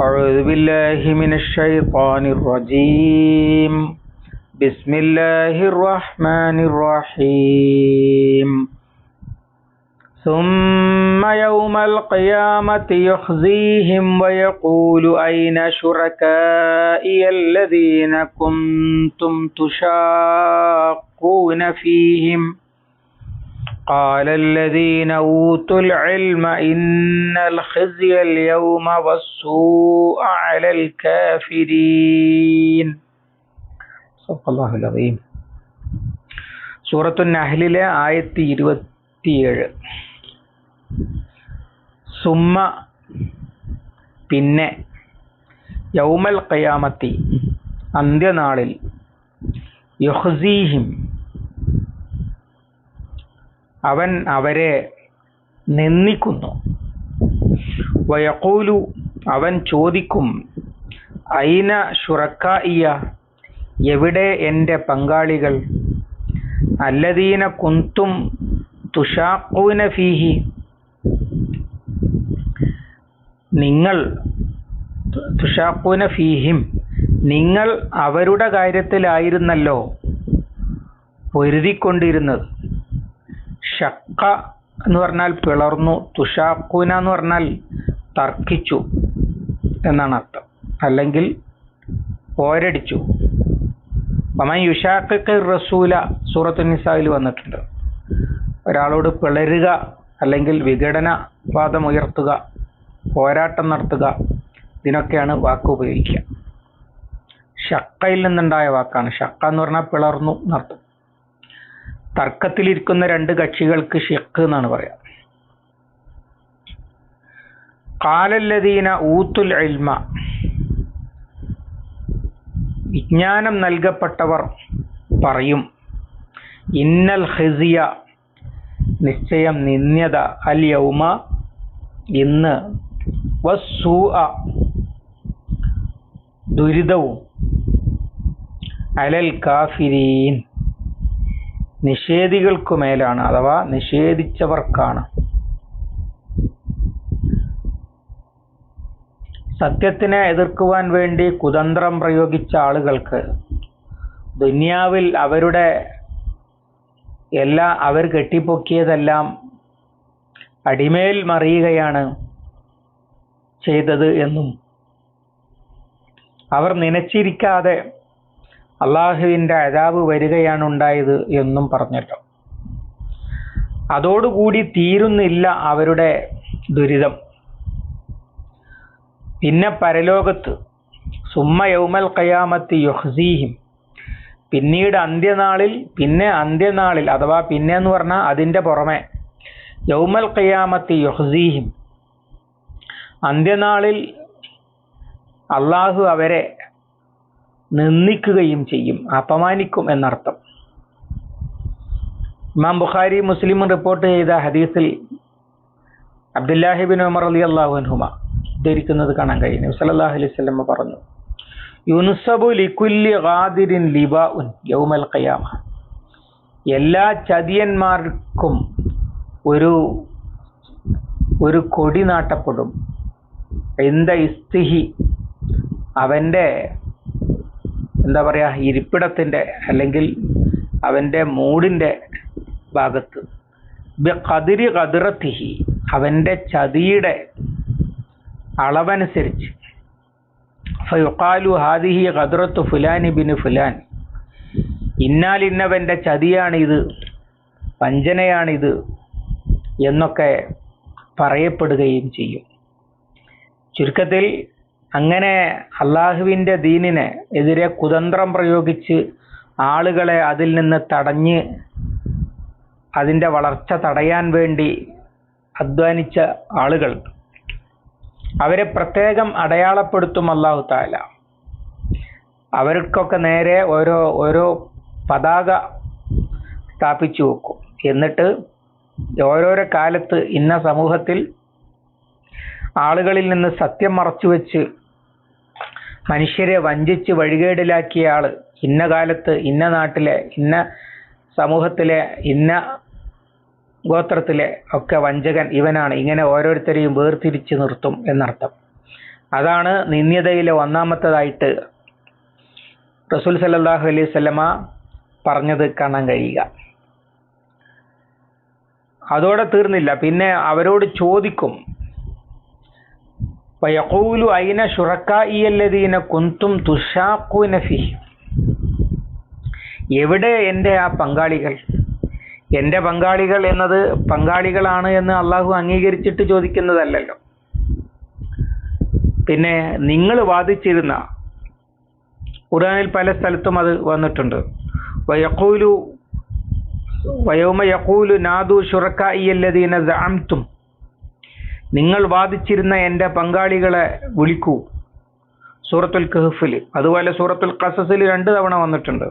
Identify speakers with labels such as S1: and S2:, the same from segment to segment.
S1: أعوذ بالله من الشيطان الرجيم. بسم الله الرحمن الرحيم. ثم يوم القيامة يخزيهم ويقول أين شركائي الذين كنتم تشاقون فيهم؟ قال الذين أوتوا العلم إن الخزي اليوم والسوء على الكافرين صدق الله العظيم സൂറത്തു നഹ്ലിലെ ആയത്തി ഇരുപത്തിയേഴ് സുമ്മ പിന്നെ യൗമൽ ഖയാമത്തി അന്ത്യനാളിൽ യുഹ്സീഹിം അവൻ അവരെ നിന്ദിക്കുന്നു. വയക്കൂലു അവൻ ചോദിക്കും ഐന ഷുറക്കായിയ എവിടെ എന്റെ പങ്കാളികൾ? അല്ലദീന കുന്തും തുഷാക്കൂന ഫീഹി. നിങ്ങൾ തുഷാക്കൂന ഫീഹിം നിങ്ങൾ അവരുടെ കാര്യത്തിലായിരുന്നല്ലോ പൊരുതിക്കൊണ്ടിരുന്നത്. ഷക്ക എന്ന് പറഞ്ഞാൽ പിളർന്നു തുഷാക്കുന എന്ന് പറഞ്ഞാൽ തർക്കിച്ചു എന്നാണ് അർത്ഥം. അല്ലെങ്കിൽ പോരടിച്ചു. അമൻ യുഷാഖ് റസൂല സൂറത്തു നിസായിൽ വന്നിട്ടുണ്ട്. ഒരാളോട് പിളരുക അല്ലെങ്കിൽ വിഘടനവാദം ഉയർത്തുക പോരാട്ടം നടത്തുക ഇതിനൊക്കെയാണ് വാക്ക് ഉപയോഗിക്കുക. ഷക്കയിൽ നിന്നുണ്ടായ വാക്കാണ്. ഷക്ക എന്ന് പറഞ്ഞാൽ പിളർന്നു എന്നർത്ഥം തർക്കത്തിലിരിക്കുന്ന രണ്ട് കക്ഷികൾക്ക് ഷിഖ് എന്നാണ് പറയാം. കാലല്ലദീന ഊത്തുൽ ഇൽമ. വിജ്ഞാനം നൽകപ്പെട്ടവർ പറയും ഇന്നൽ ഹിസിയ നിശ്ചയം നിന്ദ്യത. അൽ യൗമ ഇന്ന് വസ്സൂ ദുരിതവും അലൽ കാഫിരീൻ. നിഷേധികൾക്കു മേലാണ് അഥവാ നിഷേധിച്ചവർക്കാണ്. സത്യത്തിനെ എതിർക്കുവാൻ വേണ്ടി കുതന്ത്രം പ്രയോഗിച്ച ആളുകൾക്ക് ദുന്യാവിൽ അവരുടെ എല്ലാ അവർ കെട്ടിപ്പൊക്കിയതെല്ലാം അടിമേൽ മറിയുകയാണ് ചെയ്തത് എന്നും അവർ നനച്ചിരിക്കാതെ അള്ളാഹുവിന്റെ അഴാവ് വരികയാണ് ഉണ്ടായത് എന്നും പറഞ്ഞല്ലോ. അതോടുകൂടി തീരുന്നില്ല അവരുടെ ദുരിതം. പിന്നെ പരലോകത്ത് സുമ്മ യൗമൽ കയാമത്ത് യുഹ്സീഹിം പിന്നീട് അന്ത്യനാളിൽ പിന്നെ അന്ത്യനാളിൽ അഥവാ പിന്നെ എന്ന് പറഞ്ഞാൽ അതിന്റെ പുറമെ യൗമൽ കയാമത്ത് യുഹ്സീഹിം അന്ത്യനാളിൽ അള്ളാഹു അവരെ നിന്ദിക്കുകയും ചെയ്യും. അപമാനിക്കും എന്നർത്ഥം. ഇമാം ബുഖാരി മുസ്ലിമും റിപ്പോർട്ട് ചെയ്ത ഹദീസിൽ അബ്ദുല്ലാഹിബിൻ ഉമർ അലി അള്ളാഹു അൻഹുമ ഉദ്ധരിക്കുന്നത് കാണാൻ കഴിയും നബി സല്ലല്ലാഹു അലൈഹി വസല്ലം പറഞ്ഞു യുൻസബു ലികുല്ലി ഗാദിരിൻ ലിബാഉൻ യൗമൽ ഖിയാമ. എല്ലാ ചതിയന്മാർക്കും ഒരു ഒരു കൊടി നാട്ടപ്പെടും. എന്ത ഇസ്തിഹി? അവന്റെ എന്താ പറയുക ഇരിപ്പിടത്തിന്റെ അല്ലെങ്കിൽ അവന്റെ മൂടിന്റെ ഭാഗത്ത്. കതിരി കതിറത്തിഹി അവന്റെ ചതിയുടെ അളവനുസരിച്ച്. ഫയുക്കാലു ഹാദിഹി കതിറത്ത് ഫുലാനി ബിന് ഫുലാൻ. ഇന്നാലിന്നവന്റെ ചതിയാണിത് വഞ്ചനയാണിത് എന്നൊക്കെ പറയപ്പെടുകയും ചെയ്യും. ചുരുക്കത്തിൽ അങ്ങനെ അള്ളാഹുവിന്റെ ദീനിനെ എതിരെ കുതന്ത്രം പ്രയോഗിച്ച് ആളുകളെ അതിൽ നിന്ന് തടഞ്ഞ് അതിന്റെ വളർച്ച തടയാൻ വേണ്ടി അധ്വാനിച്ച ആളുകൾ. അവരെ പ്രത്യേകം അടയാളപ്പെടുത്തും അള്ളാഹു താല അവർക്കൊക്കെ നേരെ ഓരോ ഓരോ പതാക സ്ഥാപിച്ചു വെക്കും. എന്നിട്ട് ഓരോരോ കാലത്ത് ഇന്ന സമൂഹത്തിൽ ആളുകളിൽ നിന്ന് സത്യം മറച്ചു വെച്ച് മനുഷ്യരെ വഞ്ചിച്ച് വഴികേടിലാക്കിയ ആൾ ഇന്ന കാലത്ത് ഇന്ന നാട്ടിലെ ഇന്ന സമൂഹത്തിലെ ഇന്ന ഗോത്രത്തിലെ ഒക്കെ വഞ്ചകൻ ഇവനാണ്. ഇങ്ങനെ ഓരോരുത്തരെയും വേർതിരിച്ച് നിർത്തും എന്നർത്ഥം. അതാണ് നിന്ദ്യതയിലെ ഒന്നാമത്തതായിട്ട് റസൂൽ സല്ലാഹു അലൈഹി സ്വലമ പറഞ്ഞത് കാണാൻ കഴിയുക. അതോടെ തീർന്നില്ല. പിന്നെ അവരോട് ചോദിക്കും. വയഖൂലു ഐന ഷുറക്കായിയല്ലദീന കുന്തും തുഷാഖൂന ഫി എവിടെ എന്റെ ആ പങ്കാളികൾ? എന്റെ പങ്കാളികൾ എന്നത് പങ്കാളികളാണ് എന്ന് അള്ളാഹു അംഗീകരിച്ചിട്ട് ചോദിക്കുന്നതല്ലല്ലോ. പിന്നെ നിങ്ങൾ വാദിച്ചിരുന്ന ഖുർആനിൽ പല സ്ഥലത്തും അത് വന്നിട്ടുണ്ട്. വയഖൂലു വയോമ യഖൂലു നാദു ഷുറക്കായിയല്ലദീന സഅംതും നിങ്ങൾ വാദിച്ചിരുന്ന എന്റെ പങ്കാളികളെ വിളിക്കൂ. സൂറത്തുൽ കഹഫിൽ അതുപോലെ സൂറത്തുൽ ഖസസിൽ രണ്ട് തവണ വന്നിട്ടുണ്ട്.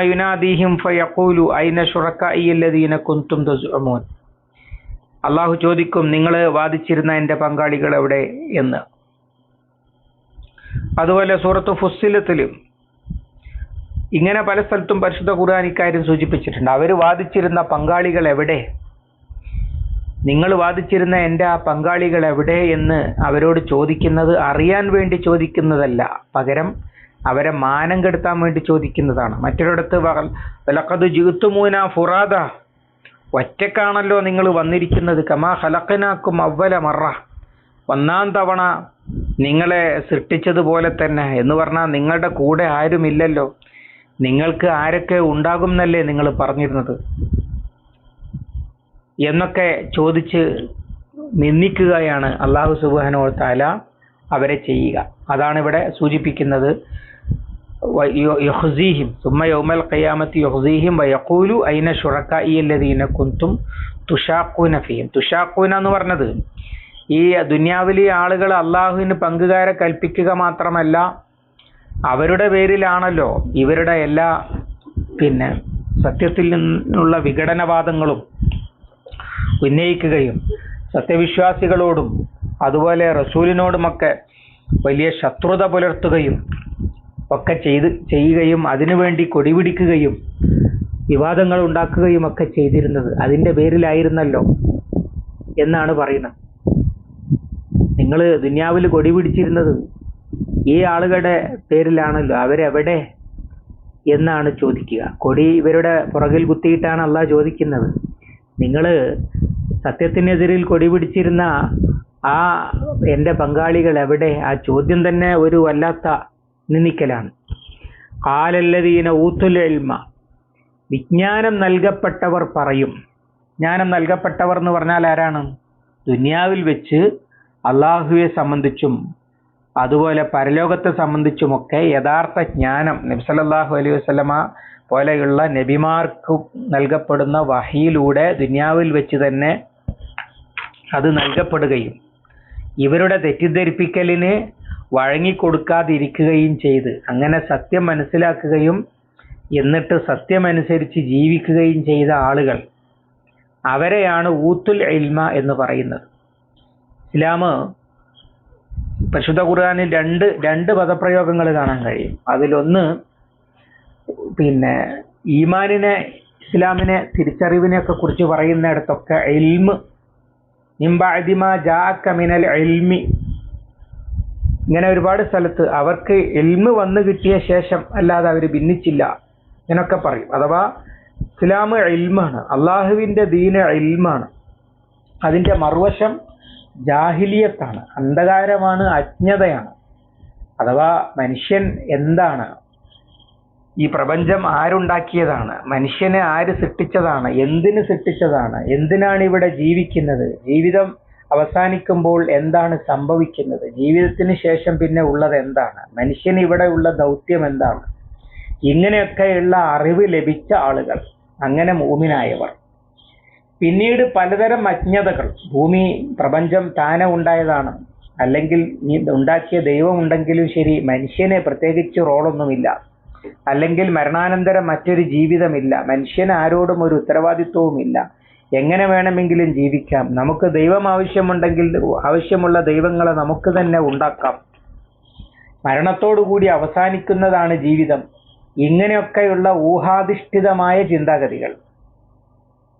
S1: യുനാദീഹിം ഫയഖൂലു ഐന അള്ളാഹു ചോദിക്കും നിങ്ങൾ വാദിച്ചിരുന്ന എന്റെ പങ്കാളികൾ എവിടെ? എന്ന്. അതുപോലെ സൂറത്ത് ഫുസ്സിലത്തിലും ഇങ്ങനെ പല സ്ഥലത്തും പരിശുദ്ധ ഖുർആൻ ഇക്കാര്യം സൂചിപ്പിച്ചിട്ടുണ്ട്. അവർ വാദിച്ചിരുന്ന പങ്കാളികൾ എവിടെ? നിങ്ങൾ വാദിച്ചിരുന്ന എന്റെ ആ പങ്കാളികൾ എവിടെ എന്ന് അവരോട് ചോദിക്കുന്നത് അറിയാൻ വേണ്ടി ചോദിക്കുന്നതല്ല. പകരം അവരെ മാനം കെടുത്താൻ വേണ്ടി ചോദിക്കുന്നതാണ്. മറ്റൊരിടത്ത് വിലക്കത് ജിത്തുമൂന ഫുറാദ. ഒറ്റക്കാണല്ലോ നിങ്ങൾ വന്നിരിക്കുന്നത്. കമാ ഹലക്കനാക്കും അവല മറ. ഒന്നാം തവണ നിങ്ങളെ സൃഷ്ടിച്ചതുപോലെ തന്നെ എന്ന് പറഞ്ഞാൽ നിങ്ങളുടെ കൂടെ ആരുമില്ലല്ലോ. നിങ്ങൾക്ക് ആരൊക്കെ ഉണ്ടാകും എന്നല്ലേ നിങ്ങൾ പറഞ്ഞിരുന്നത്? എന്നൊക്കെ ചോദിച്ച് നിന്ദിക്കുകയാണ് അള്ളാഹു സുബാനോ താല അവരെ ചെയ്യുക. അതാണ് ഇവിടെ സൂചിപ്പിക്കുന്നത്. യഹ്സീഹിം സുമ യൗമൽ ഖിയാമത്തി യഹ്സീഹിം വയഖൂലു ഐന ഷുറക്കായില്ലദീന കുന്തും തുഷാഖൂന ഫീം തുഷാഖൂന എന്ന് പറഞ്ഞത് ഈ ദുന്യാവിലെ ആളുകൾ അള്ളാഹുവിന് പങ്കുകാരെ കൽപ്പിക്കുക മാത്രമല്ല അവരുടെ പേരിലാണല്ലോ ഇവരുടെ എല്ലാ പിന്നെ സത്യത്തിൽ നിന്നുള്ള വിഘടനവാദങ്ങളും ഉന്നയിക്കുകയും സത്യവിശ്വാസികളോടും അതുപോലെ റസൂലിനോടുമൊക്കെ വലിയ ശത്രുത പുലർത്തുകയും ഒക്കെ ചെയ്ത് ചെയ്യുകയും അതിനുവേണ്ടി കൊടിപിടിക്കുകയും വിവാദങ്ങൾ ഉണ്ടാക്കുകയും ഒക്കെ ചെയ്തിരുന്നത് അതിന്റെ പേരിലായിരുന്നല്ലോ എന്നാണ് പറയുന്നത്. നിങ്ങൾ ദുന്യാവിൽ കൊടി പിടിച്ചിരുന്നത് ഈ ആളുകളുടെ പേരിലാണല്ലോ അവരെവിടെ എന്നാണ് ചോദിക്കുക. കൊടി ഇവരുടെ പുറകിൽ കുത്തിയിട്ടാണ് അള്ളാഹ് ചോദിക്കുന്നത്. നിങ്ങൾ സത്യത്തിനെതിരിൽ കൊടി പിടിച്ചിരുന്ന ആ എന്റെ പങ്കാളികൾ എവിടെ? ആ ചോദ്യം തന്നെ ഒരു വല്ലാത്ത നിന്ദിക്കലാണ്. കാലല്ലതീന ഊത്തുലേൽമ വിജ്ഞാനം നൽകപ്പെട്ടവർ പറയും. ജ്ഞാനം നൽകപ്പെട്ടവർ എന്ന് പറഞ്ഞാൽ ആരാണ്? ദുനിയാവിൽ വെച്ച് അള്ളാഹുവെ സംബന്ധിച്ചും അതുപോലെ പരലോകത്തെ സംബന്ധിച്ചുമൊക്കെ യഥാർത്ഥ ജ്ഞാനം നബ്സലല്ലാഹു അലൈഹി വസ്ലമ പോലെയുള്ള നബിമാർക്ക് നൽകപ്പെടുന്ന വഹിയിലൂടെ ദുനിയാവിൽ വെച്ച് തന്നെ അത് നൽകപ്പെടുകയും ഇവരുടെ തെറ്റിദ്ധരിപ്പിക്കലിന് വഴങ്ങിക്കൊടുക്കാതിരിക്കുകയും ചെയ്ത് അങ്ങനെ സത്യം മനസ്സിലാക്കുകയും എന്നിട്ട് സത്യമനുസരിച്ച് ജീവിക്കുകയും ചെയ്ത ആളുകൾ അവരെയാണ് ഊത്തുൽ ഇൽമ എന്ന് പറയുന്നത്. ഇസ്ലാം പരിശുദ്ധ ഖുർആാനിൽ രണ്ട് രണ്ട് പദപ്രയോഗങ്ങൾ കാണാൻ കഴിയും. അതിലൊന്ന് പിന്നെ ഈമാനിനെ ഇസ്ലാമിനെ തിരിച്ചറിവിനെ ഒക്കെ കുറിച്ച് പറയുന്നിടത്തൊക്കെ എൽമ് നിമ്പാദിമ ജാക്കമിനൽ എൽമി ഇങ്ങനെ ഒരുപാട് സ്ഥലത്ത് അവർക്ക് എൽമ് വന്നു കിട്ടിയ ശേഷം അല്ലാതെ അവർ ഭിന്നിച്ചില്ല. എന്നൊക്കെ പറയും. അഥവാ ഇസ്ലാം എൽമാണ് അള്ളാഹുവിന്റെ ദീന എൽമാണ് അതിന്റെ മറുവശം ജാഹിലിയത്താണ്. അന്ധകാരമാണ് അജ്ഞതയാണ്. അഥവാ മനുഷ്യൻ എന്താണ്? ഈ പ്രപഞ്ചം ആരുണ്ടാക്കിയതാണ്? മനുഷ്യനെ ആര് സൃഷ്ടിച്ചതാണ്? എന്തിന് സൃഷ്ടിച്ചതാണ്? എന്തിനാണ് ഇവിടെ ജീവിക്കുന്നത്? ജീവിതം അവസാനിക്കുമ്പോൾ എന്താണ് സംഭവിക്കുന്നത്? ജീവിതത്തിന് ശേഷം പിന്നെ ഉള്ളത് എന്താണ്? മനുഷ്യന് ഇവിടെ ഉള്ള ദൗത്യം എന്താണ്? ഇങ്ങനെയൊക്കെയുള്ള അറിവ് ലഭിച്ച ആളുകൾ അങ്ങനെ മൂമിനായവർ. പിന്നീട് പലതരം അജ്ഞതകൾ. ഭൂമി പ്രപഞ്ചം താനെ ഉണ്ടായതാണ്. അല്ലെങ്കിൽ ഈ ഉണ്ടാക്കിയ ദൈവം ഉണ്ടെങ്കിലും ശരി മനുഷ്യനെ പ്രത്യേകിച്ച് റോളൊന്നുമില്ല. അല്ലെങ്കിൽ മരണാനന്തരം മറ്റൊരു ജീവിതമില്ല. മനുഷ്യന് ആരോടും ഒരു ഉത്തരവാദിത്വവുമില്ല. എങ്ങനെ വേണമെങ്കിലും ജീവിക്കാം. നമുക്ക് ദൈവം ആവശ്യമുണ്ടെങ്കിൽ ആവശ്യമുള്ള ദൈവങ്ങളെ നമുക്ക് തന്നെ ഉണ്ടാക്കാം. മരണത്തോടുകൂടി അവസാനിക്കുന്നതാണ് ജീവിതം. ഇങ്ങനെയൊക്കെയുള്ള ഊഹാധിഷ്ഠിതമായ ചിന്താഗതികൾ.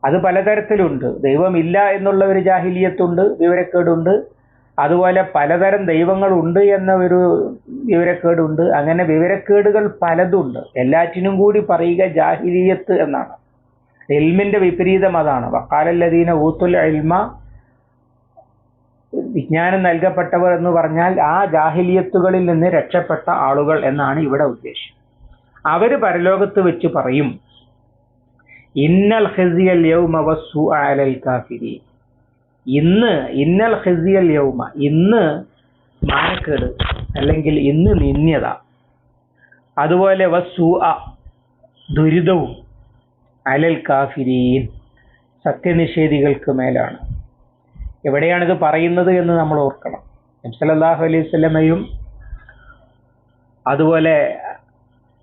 S1: അത് പലതരത്തിലുണ്ട്. ദൈവമില്ല എന്നുള്ള ഒരു ജാഹിലിയത്തുണ്ട് വിവരക്കേടുണ്ട്. അതുപോലെ പലതരം ദൈവങ്ങളുണ്ട് എന്ന ഒരു വിവരക്കേടുണ്ട്. അങ്ങനെ വിവരക്കേടുകൾ പലതുണ്ട്. എല്ലാറ്റിനും കൂടി പറയുക ജാഹിലിയത്ത് എന്നാണ്. എൽമിന്റെ വിപരീതം അതാണ്. വക്കാലല്ലദീന ഊത്തുൽ എൽമ വിജ്ഞാനം നൽകപ്പെട്ടവർ എന്ന് പറഞ്ഞാൽ ആ ജാഹിലിയത്തുകളിൽ നിന്ന് രക്ഷപ്പെട്ട ആളുകൾ എന്നാണ് ഇവിടെ ഉദ്ദേശം. അവർ പരലോകത്ത് വെച്ച് പറയും ഇന്നൽ ഖിസിയൽ യൗമ വസ്സു അലൽ കാഫിരി ഇന്ന് ഇന്നൽ ഖിസിയൽ യൗമ ഇന്ന് മാനക്കേട് അല്ലെങ്കിൽ ഇന്ന് നിന്യത അതുപോലെ വസ്സു ദുരിതവും അലൽ കാഫിരീൻ സത്യനിഷേധികൾക്ക് മേലാണ്. എവിടെയാണിത് പറയുന്നത് എന്ന് നമ്മൾ ഓർക്കണം. നബ്സലല്ലാഹു അലൈഹി സ്വലമയും അതുപോലെ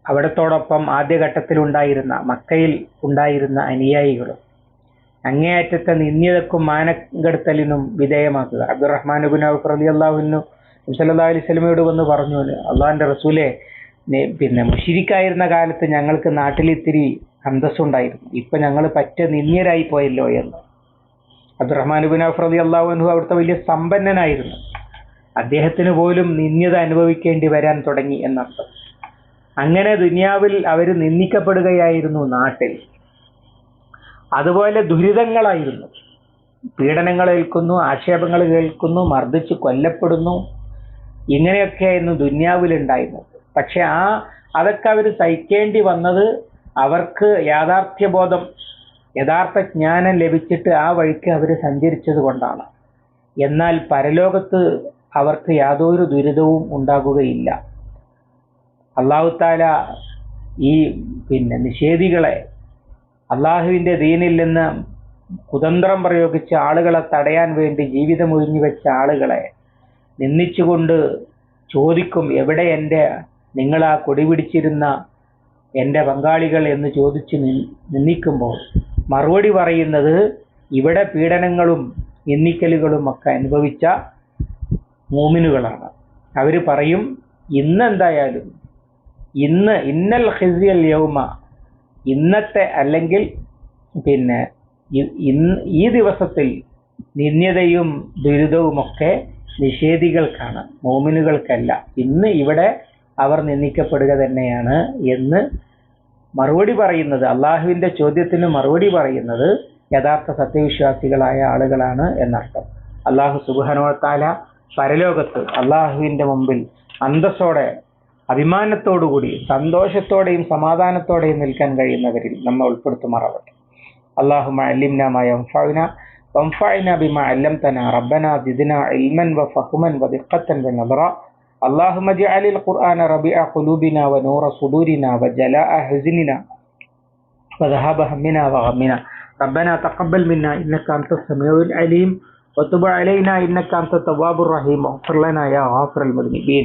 S1: അവിടത്തോടൊപ്പം ആദ്യഘട്ടത്തിൽ ഉണ്ടായിരുന്ന മക്കയിൽ ഉണ്ടായിരുന്ന അനുയായികളും അങ്ങേയറ്റത്തെ നിന്ദ്യതക്കും മാനകെടുത്തലിനും വിധേയമാക്കുക. അബ്ദുറഹ്മാൻ ബിൻ ഔഫ് റലി അള്ളാഹുവിനു സല്ലാ അലൈഹി സ്വലമയോട് വന്ന് പറഞ്ഞു അള്ളാഹിന്റെ റസൂലെ പിന്നെ മുഷിരിക്കായിരുന്ന കാലത്ത് ഞങ്ങൾക്ക് നാട്ടിൽ ഇത്തിരി അന്തസ്സുണ്ടായിരുന്നു. ഇപ്പൊ ഞങ്ങൾ പറ്റ നിന്ദ്യരായി പോയല്ലോ എന്ന്. അബ്ദുറഹ്മാൻ ബിൻ ഔഫ് റലി അള്ളാഹുനു അവിടുത്തെ വലിയ സമ്പന്നനായിരുന്നു. അദ്ദേഹത്തിന് പോലും നിന്ദ്യത അനുഭവിക്കേണ്ടി വരാൻ തുടങ്ങി എന്നർത്ഥം. അങ്ങനെ ദുനിയാവിൽ അവർ നിന്ദിക്കപ്പെടുകയായിരുന്നു നാട്ടിൽ. അതുപോലെ ദുരിതങ്ങളായിരുന്നു. പീഡനങ്ങൾ ഏൽക്കുന്നു ആക്ഷേപങ്ങൾ കേൾക്കുന്നു മർദ്ദിച്ച് കൊല്ലപ്പെടുന്നു. ഇങ്ങനെയൊക്കെയായിരുന്നു ദുന്യാവിൽ ഉണ്ടായിരുന്നത് പക്ഷെ ആ അതൊക്കെ അവർ സഹിക്കേണ്ടി വന്നത് അവർക്ക് യാഥാർത്ഥ്യബോധം യഥാർത്ഥ ജ്ഞാനം ലഭിച്ചിട്ട് ആ വഴിക്ക് അവർ സഞ്ചരിച്ചത് കൊണ്ടാണ്. എന്നാൽ പരലോകത്ത് അവർക്ക് യാതൊരു ദുരിതവും ഉണ്ടാകുകയില്ല. അള്ളാഹുത്താല ഈ പിന്നെ നിഷേധികളെ അള്ളാഹുവിന്റെ ദീനിൽ നിന്ന് കുതന്ത്രം പ്രയോഗിച്ച ആളുകളെ തടയാൻ വേണ്ടി ജീവിതം ഒഴിഞ്ഞു വെച്ച ആളുകളെ നിന്ദിച്ചുകൊണ്ട് ചോദിക്കും എവിടെ എന്റെ നിങ്ങൾ ആ കൊടി പിടിച്ചിരുന്ന എന്റെ പങ്കാളികൾ? എന്ന് ചോദിച്ച് നിന്ദിക്കുമ്പോൾ മറുപടി പറയുന്നത് ഇവിടെ പീഡനങ്ങളും നിന്ദിക്കലുകളും ഒക്കെ അനുഭവിച്ച മൂമിനുകളാണ്. അവർ പറയും ഇന്നെന്തായാലും ഇന്ന് ഇന്നൽ ഹിസിയൽ യൗമ. ഇന്നത്തെ അല്ലെങ്കിൽ പിന്നെ ഈ ദിവസത്തിൽ നിന്ദ്യതയും ദുരിതവുമൊക്കെ നിഷേധികൾക്കാണ് മോമിനുകൾക്കല്ല. ഇന്ന് ഇവിടെ അവർ നിന്ദിക്കപ്പെടുക തന്നെയാണ് എന്ന് മറുപടി പറയുന്നത് അള്ളാഹുവിന്റെ ചോദ്യത്തിന് മറുപടി പറയുന്നത് യഥാർത്ഥ സത്യവിശ്വാസികളായ ആളുകളാണ് എന്നർത്ഥം. അള്ളാഹു സുബാനോത്താല പരലോകത്ത് അള്ളാഹുവിന്റെ മുമ്പിൽ അന്തസ്സോടെ അഭിമാനത്തോടുകൂടി സന്തോഷത്തോടെയും സമാധാനത്തോടെയും നിൽക്കാൻ കഴിയുന്നവരിൽ നമ്മൾ ഉൾപ്പെടുത്തുമാറാവട്ടെ اللهم علمنا ما ينفعنا وانفعنا بما علمتنا ربنا زدنا علما وفهما ودقة ونظرا اللهم اجعل القرآن ربيع قلوبنا ونور صدورنا وجلاء حزننا وذهاب همنا وغمنا ربنا تقبل منا إنك أنت السميع العليم وتب علينا إنك أنت التواب الرحيم واغفر لنا يا غافر المذنبين